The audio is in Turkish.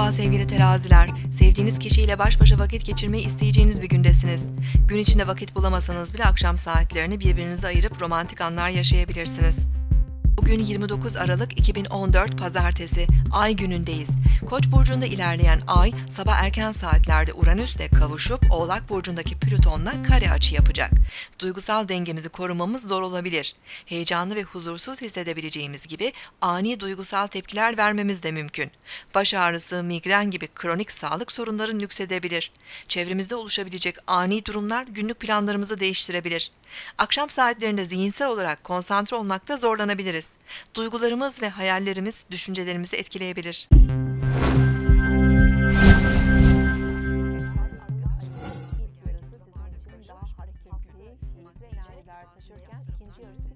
Teraziler, sevdiğiniz kişiyle baş başa vakit geçirmeyi isteyeceğiniz bir gündesiniz. Gün içinde vakit bulamasanız bile akşam saatlerini birbirinize ayırıp romantik anlar yaşayabilirsiniz. Bugün 29 Aralık 2014 Pazartesi, Ay günündeyiz. Koç burcunda ilerleyen Ay, sabah erken saatlerde Uranüs'le kavuşup Oğlak burcundaki Plüton'la kare açı yapacak. Duygusal dengemizi korumamız zor olabilir. Heyecanlı ve huzursuz hissedebileceğimiz gibi ani duygusal tepkiler vermemiz de mümkün. Baş ağrısı, migren gibi kronik sağlık sorunları nüksedebilir. Çevremizde oluşabilecek ani durumlar günlük planlarımızı değiştirebilir. Akşam saatlerinde zihinsel olarak konsantre olmakta zorlanabiliriz. Duygularımız ve hayallerimiz düşüncelerimizi etkileyebilir. İlk